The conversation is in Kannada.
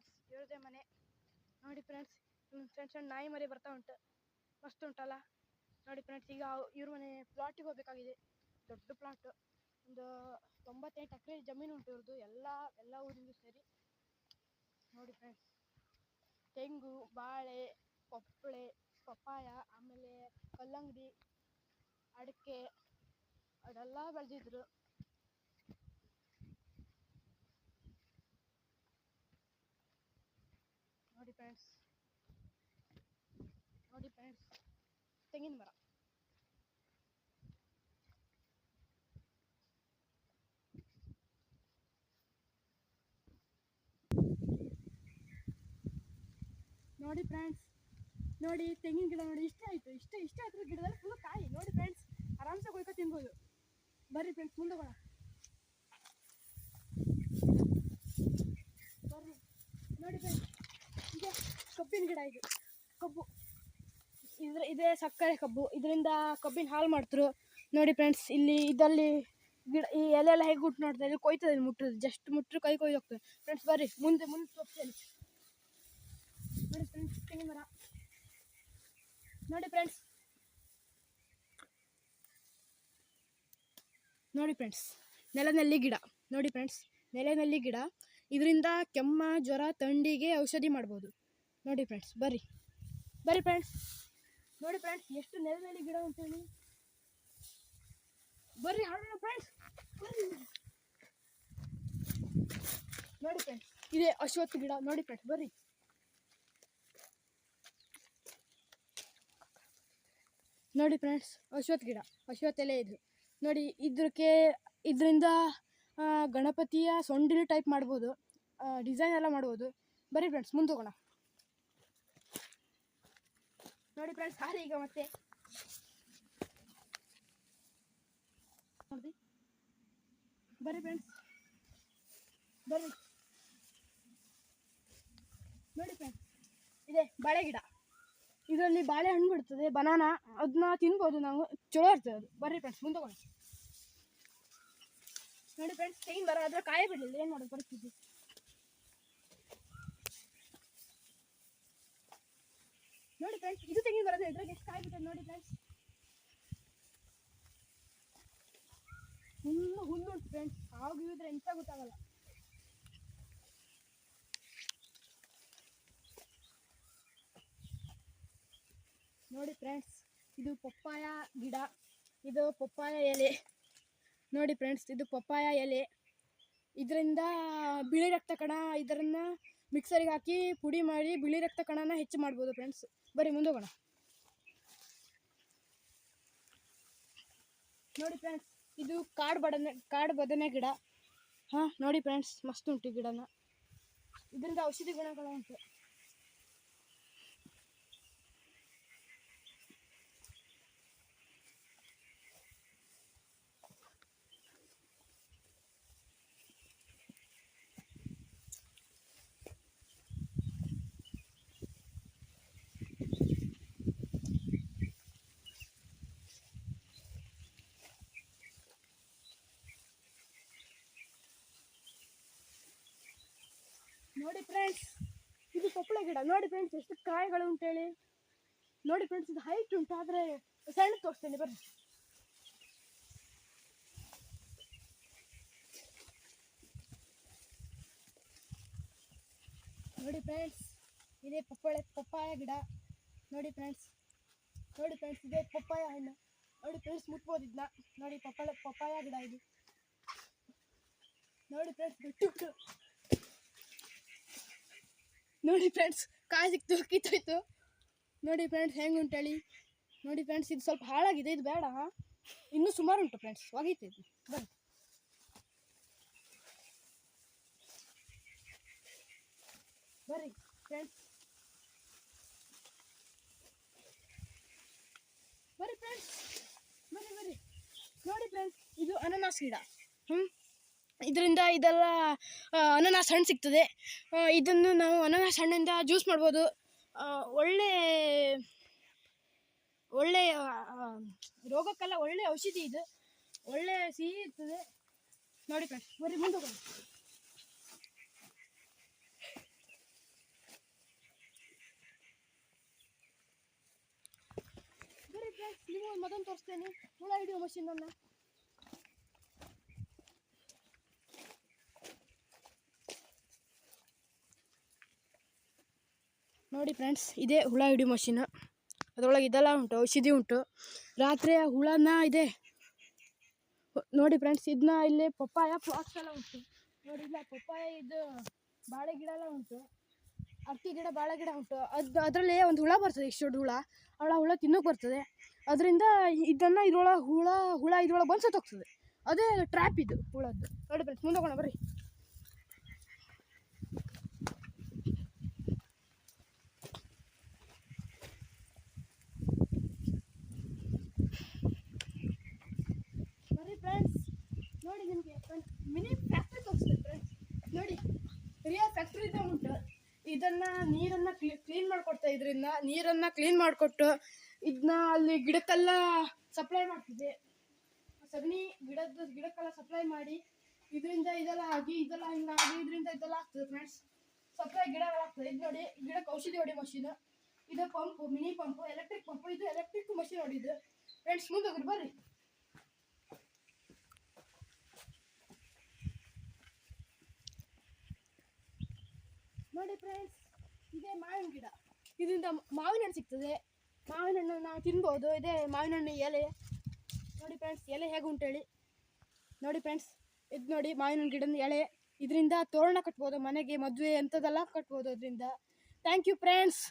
ಫ್ರೆಂಡ್ಸ್ ಇವ್ರದೇ ಮನೆ. ನೋಡಿ ಫ್ರೆಂಡ್ಸ್ ಸಣ್ಣ ಸಣ್ಣ ನಾಯಿ ಮರಿ ಬರ್ತಾ ಉಂಟು. ಮಸ್ತ್ ಉಂಟಲ್ಲ? ನೋಡಿ ಫ್ರೆಂಡ್ಸ್ ಈಗ ಇವ್ರ ಮನೆ ಪ್ಲಾಟಿಗೆ ಹೋಗ್ಬೇಕಾಗಿದೆ. ದೊಡ್ಡ ಪ್ಲಾಟ್ ಒಂದು ತೊಂಬತ್ತೆಂಟು ಎಕರೆ ಜಮೀನು ಉಂಟು ಇವ್ರದ್ದು ಎಲ್ಲ ಎಲ್ಲ ಊರಿಂದು ಸೇರಿ. ನೋಡಿ ಫ್ರೆಂಡ್ಸ್ ತೆಂಗು, ಬಾಳೆ ಪಪ್ಪಳೆ ಪಪ್ಪಾಯ, ಆಮೇಲೆ ಕಲ್ಲಂಗಡಿ, ಅಡಿಕೆ, ಅದೆಲ್ಲ ಬೆಳೆದಿದ್ರು. ನೋಡಿ ಫ್ರೆಂಡ್ಸ್ ನೋಡಿ ಫ್ರೆಂಡ್ಸ್ ತೆಂಗಿನ ಮರ. ನೋಡಿ ಫ್ರೆಂಡ್ಸ್ ನೋಡಿ ತೆಂಗಿನ ಗಿಡ ನೋಡಿ ಇಷ್ಟೇ ಆಯ್ತು. ಇಷ್ಟ, ಇಷ್ಟೇ ಆಯ್ತು ಗಿಡದಲ್ಲಿ ಫುಲ್ ಕಾಯಿ. ನೋಡಿ ಫ್ರೆಂಡ್ಸ್ ಆರಾಮ್ಸೆ ಕೊಯ್ಕೊ ತಿನ್ಬೋದು. ಬರ್ರಿ ಫ್ರೆಂಡ್ಸ್ ಮುಂದೆ ಬರ್ರಿ. ನೋಡಿ ಫ್ರೆಂಡ್ಸ್ ಇದೆ. ಕಬ್ಬಿನ ಗಿಡ ಇದು. ಕಬ್ಬು. ಇದ್ರ ಇದೇ ಸಕ್ಕರೆ ಕಬ್ಬು. ಇದರಿಂದ ಕಬ್ಬಿನ ಹಾಲು ಮಾಡ್ತರು. ನೋಡಿ ಫ್ರೆಂಡ್ಸ್ ಇಲ್ಲಿ ಇದಲ್ಲಿ ಗಿಡ ಈ ಎಲೆ ಎಲ್ಲ ಹೇಗೆ ಗುಟ್ಟು ನೋಡ್ತಾರೆ ಇಲ್ಲಿ ಕೊಯ್ತದೆ ಇಲ್ಲಿ ಮುಟ್ಟರು ಜಸ್ಟ್ ಮುಟ್ಟರು ಕೈ ಕೊಯ್ದು ಹೋಗ್ತದೆ. ಫ್ರೆಂಡ್ಸ್ ಬರ್ರಿ. ಮುಂದೆ ಮುಂದೆ ತೋರಿಸ್ತೇನೆ. ನೋಡಿ ಫ್ರೆಂಡ್ಸ್ ತೆಂಗಿನ ಮರ. ನೋಡಿ ಫ್ರೆಂಡ್ಸ್ ನೋಡಿ ಫ್ರೆಂಡ್ಸ್ ನೆಲನಲ್ಲಿ ಗಿಡ. ನೋಡಿ ಫ್ರೆಂಡ್ಸ್ ನೆಲನಲ್ಲಿ ಗಿಡ. ಇದರಿಂದ ಕೆಮ್ಮ, ಜ್ವರ, ಥಂಡಿಗೆ ಔಷಧಿ ಮಾಡ್ಬೋದು. ನೋಡಿ ಫ್ರೆಂಡ್ಸ್ ಬರ್ರಿ. ಬರ್ರಿ ಫ್ರೆಂಡ್ಸ್ ನೋಡಿ ಫ್ರೆಂಡ್ಸ್ ಎಷ್ಟು ನೆಲದಲ್ಲಿ ಗಿಡ ಅಂತೇಳಿ ಬರ್ರಿ ಹಾಡೋಣ ಫ್ರೆಂಡ್ಸ್ ನೋಡಿ ಫ್ರೆಂಡ್ಸ್ ಇದೆ ಅಶ್ವತ್ಥ ಗಿಡ. ನೋಡಿ ಫ್ರೆಂಡ್ಸ್ ಬರ್ರಿ. ನೋಡಿ ಫ್ರೆಂಡ್ಸ್ ಅಶ್ವತ್ಥ ಗಿಡ. ಅಶ್ವತ್ಥ ಎಲೆ ಇದು. ನೋಡಿ, ಇದ್ರಕ್ಕೆ, ಇದರಿಂದ ಗಣಪತಿಯ ಸೊಂಡಿಲು ಟೈಪ್ ಮಾಡ್ಬೋದು. ಡಿಸೈನ್ ಎಲ್ಲ ಮಾಡ್ಬೋದು. ಬರೀ ಫ್ರೆಂಡ್ಸ್ ಮುಂದೆ ಹೋಗೋಣ. ನೋಡಿ ಫ್ರೆಂಡ್ಸ್ ಹಾಲು ಈಗ ಮತ್ತೆ. ನೋಡಿ. ಬರ್ರಿ ಫ್ರೆಂಡ್ಸ್. ಬರ್ರಿ. ನೋಡಿ ಫ್ರೆಂಡ್ಸ್, ಇದೆ ಬಾಳೆ ಗಿಡ. ಇದರಲ್ಲಿ ಬಾಳೆಹಣ್ಣು ಬಿಡ್ತದೆ, ಬನಾನಾ ಅದನ್ನ ತಿನ್ಬೋದು ನಾವು. ಚಲೋ ಇರ್ತದೆ ಅದು. ಬರ್ರಿ ಫ್ರೆಂಡ್ಸ್, ಮುಂದೆ ನೋಡಿ ಫ್ರೆಂಡ್ಸ್ ತೆಂಗಿನ ಬರ ಅದ್ರ ಕಾಯಿ ಬಿಡಲಿಲ್ಲ. ಏನು ಮಾಡೋದು ಪರಿಸ್ಥಿತಿ? ನೋಡಿ ಫ್ರೆಂಡ್ಸ್ ಇದು ತೆಂಗಿನ ಬರೋದು ಇದ್ರಾಗ ಎಷ್ಟು ಕಾಯಿ ನೋಡಿ ಫ್ರೆಂಡ್ಸ್ ಹುಲ್ಲು ಹುಲ್ಲು ಉಂಟು ಫ್ರೆಂಡ್ಸ್ ಆಗಿದ್ರೆ ಎಂತ ಗೊತ್ತಾಗಲ್ಲ. ನೋಡಿ ಫ್ರೆಂಡ್ಸ್ ಇದು ಪಪ್ಪಾಯ ಗಿಡ, ಇದು ಪಪ್ಪಾಯ ಎಲೆ. ನೋಡಿ ಫ್ರೆಂಡ್ಸ್ ಇದು ಪಪ್ಪಾಯ ಎಲೆ. ಇದರಿಂದ ಬಿಳಿ ರಕ್ತ ಕಣ ಇದರನ್ನ ಮಿಕ್ಸರಿಗೆ ಹಾಕಿ ಪುಡಿ ಮಾಡಿ ಬಿಳಿ ರಕ್ತ ಕಣನ ಹೆಚ್ಚು ಮಾಡ್ಬೋದು ಫ್ರೆಂಡ್ಸ್ ಬರೀ ಮುಂದೆ ಹೋಗೋಣ ನೋಡಿ ಫ್ರೆಂಡ್ಸ್ ಇದು ಕಾಡು ಬಡನೆ, ಕಾಡು ಬದನೆ ಗಿಡ. ಹಾಂ, ನೋಡಿ ಫ್ರೆಂಡ್ಸ್ ಮಸ್ತ್ ಉಂಟು ಗಿಡನ. ಇದರಿಂದ ಔಷಧಿ ಗುಣಗಳು ಉಂಟು ನೋಡಿ ಫ್ರೆಂಡ್ಸ್ ಇದು ಪಪ್ಪಳ ಗಿಡ. ನೋಡಿ ಫ್ರೆಂಡ್ಸ್ ಎಷ್ಟು ಕಾಯಿಗಳು ಉಂಟೇಳಿ ನೋಡಿ ಫ್ರೆಂಡ್ಸ್ ಇದು ಹೈಟ್ ಉಂಟು, ಆದರೆ ಸಣ್ಣ ತೋರಿಸ್ತೇನೆ, ಬರ್ರಿ. ನೋಡಿ ಫ್ರೆಂಡ್ಸ್ ಇದೇ ಪಪ್ಪಳೆ ಪಪ್ಪಾಯ ಗಿಡ. ನೋಡಿ ಫ್ರೆಂಡ್ಸ್ ನೋಡಿ ಫ್ರೆಂಡ್ಸ್ ಇದೇ ಪಪ್ಪಾಯ ಹಣ್ಣು. ನೋಡಿ ಫ್ರೆಂಡ್ಸ್ ಮುಟ್ಬೋದು ಇದನ್ನ ನೋಡಿ ಪಪ್ಪಳೆ ಪಪ್ಪಾಯ ಗಿಡ ಇದು. ನೋಡಿ ಫ್ರೆಂಡ್ಸ್ ಉಂಟು ನೋಡಿ ಫ್ರೆಂಡ್ಸ್ ಕಾಯಿ ಸಿಕ್ತು, ಕಿತ್ತೋಯ್ತು. ನೋಡಿ ಫ್ರೆಂಡ್ಸ್ ಹೆಂಗೆ ಉಂಟೇಳಿ ನೋಡಿ ಫ್ರೆಂಡ್ಸ್ ಇದು ಸ್ವಲ್ಪ ಹಾಳಾಗಿದೆ, ಇದು ಬೇಡ. ಇನ್ನೂ ಸುಮಾರು ಉಂಟು ಫ್ರೆಂಡ್ಸ್ ಒಗೀತ ಇದು. ಬನ್ನಿ. ಬರ್ರಿ ಫ್ರೆಂಡ್ಸ್ ಬರ್ರಿ ಫ್ರೆಂಡ್ಸ್ ಬರ್ರಿ ಬರ್ರಿ. ನೋಡಿ ಫ್ರೆಂಡ್ಸ್ ಇದು ಅನನಾಸ್ ಗಿಡ. ಹ್ಞೂ ಇದರಿಂದ ಇದೆಲ್ಲ ಅನಾನಸ್ ಹಣ್ಣು ಸಿಗ್ತದೆ. ಇದನ್ನು ನಾವು ಅನಾನಸ್ ಹಣ್ಣಿಂದ ಜ್ಯೂಸ್ ಮಾಡ್ಬೋದು. ಒಳ್ಳೆ ಒಳ್ಳೆಯ ರೋಗಕ್ಕೆಲ್ಲ ಒಳ್ಳೆ ಔಷಧಿ ಇದು. ಒಳ್ಳೆ ಸಿಹಿ ಇರ್ತದೆ. ನೋಡಿ ಫ್ರೆಂಡ್ಸ್, ಬರ್ರಿ, ಮುಂದೆ ಹೋಗೋಣ. ಬರ್ರಿ ಮದನ್ ತೋರಿಸ್ತೇನೆ. ಹುಳ ಹಿಡಿಯೋ ಮಷೀನನ್ನು ನೋಡಿ ಫ್ರೆಂಡ್ಸ್, ಇದೇ ಹುಳ ಹಿಡಿ ಮಷಿನ್. ಅದರೊಳಗೆ ಇದೆಲ್ಲ ಉಂಟು, ಔಷಧಿ ಉಂಟು. ರಾತ್ರಿ ಹುಳನ ಇದೆ. ನೋಡಿ ಫ್ರೆಂಡ್ಸ್ ಇದನ್ನ ಇಲ್ಲಿ ಪಪ್ಪಾಯ ಫ್ಲಾಕ್ಸ್ ಎಲ್ಲ ಉಂಟು. ನೋಡಿ ಇಲ್ಲ, ಪಪ್ಪಾಯ, ಇದು ಬಾಳೆ ಗಿಡ ಎಲ್ಲ ಉಂಟು. ಅಕ್ಕಿ ಗಿಡ, ಬಾಳೆ ಗಿಡ ಉಂಟು. ಅದು, ಅದರಲ್ಲಿ ಒಂದು ಹುಳ ಬರ್ತದೆ, ಇಷ್ಟು ದೊಡ್ಡ ಹುಳ. ಅವಳ ಹುಳ ತಿನ್ನೋಕೆ ಬರ್ತದೆ. ಅದರಿಂದ ಇದನ್ನು ಇದ್ರೊಳಗೆ ಹುಳ ಹುಳ ಇದ್ರೊಳಗೆ ಬಂದು ಸತ್ತೋಗ್ತದೆ. ಅದೇ ಟ್ರ್ಯಾಪ್ ಇದು, ಹುಳದ್ದು. ನೋಡಿ ಫ್ರೆಂಡ್ಸ್ ಮುಂದೆ ಹೋಗೋಣ, ಬರ್ರಿ ಫ್ರೆಂಡ್ಸ್ ಮಿನಿ ಫ್ಯಾಕ್ಟ್ರಿ ನೋಡಿ ರಿಯಲ್ ಫ್ಯಾಕ್ಟ್ರಿ ಇದೆ ಉಂಟು. ಇದನ್ನ ನೀರನ್ನ ಕ್ಲೀನ್ ಮಾಡ್ಕೊಡ್ತಾ ಇದರಿಂದ ನೀರನ್ನ ಕ್ಲೀನ್ ಮಾಡಿಕೊಟ್ಟು ಇದನ್ನ ಅಲ್ಲಿ ಗಿಡಕ್ಕೆಲ್ಲ ಸಪ್ಲೈ ಮಾಡ್ತಿದೆ. ಸಗಣಿ ಗಿಡದ, ಗಿಡಕ್ಕೆಲ್ಲ ಸಪ್ಲೈ ಮಾಡಿ ಇದರಿಂದ ಇದೆಲ್ಲ ಆಗಿ, ಇದೆಲ್ಲ ಹಿಂಗಾಗಿ ಇದರಿಂದ ಇದೆಲ್ಲ ಆಗ್ತದೆ ಫ್ರೆಂಡ್ಸ್ ಸಪ್ಲೈ ಗಿಡ ಆಗ್ತದೆ. ಇದು ನೋಡಿ ಗಿಡಕ್ಕೆ ಔಷಧಿ ಹೊಡಿ ಮಷೀನ್ ಇದು pump mini pump electric pump ಇದು ಎಲೆಕ್ಟ್ರಿಕ್ ಮಷೀನ್ ಹೊಡಿದು ಫ್ರೆಂಡ್ಸ್ ಮುಂದೆ ಹೋಗ್ರಿ, ಬರ್ರಿ. ನೋಡಿ ಫ್ರೆಂಡ್ಸ್ ಇದೇ ಮಾವಿನ ಗಿಡ. ಇದರಿಂದ ಮಾವಿನ ಹಣ್ಣು ಸಿಗ್ತದೆ. ಮಾವಿನ ಹಣ್ಣನ್ನು ನಾವು ತಿನ್ಬೋದು. ಇದೇ ಮಾವಿನ ಹಣ್ಣು ಎಲೆ. ನೋಡಿ ಫ್ರೆಂಡ್ಸ್ ಎಲೆ ಹೇಗೆ ಉಂಟೇಳಿ ನೋಡಿ ಫ್ರೆಂಡ್ಸ್ ಇದು ನೋಡಿ ಮಾವಿನ ಹಣ್ಣು ಗಿಡದ ಎಲೆ. ಇದರಿಂದ ತೋರಣ ಕಟ್ಬೋದು, ಮನೆಗೆ ಮದುವೆ ಅಂಥದ್ದೆಲ್ಲ ಕಟ್ಬೋದು ಅದರಿಂದ ಥ್ಯಾಂಕ್ ಯು ಫ್ರೆಂಡ್ಸ್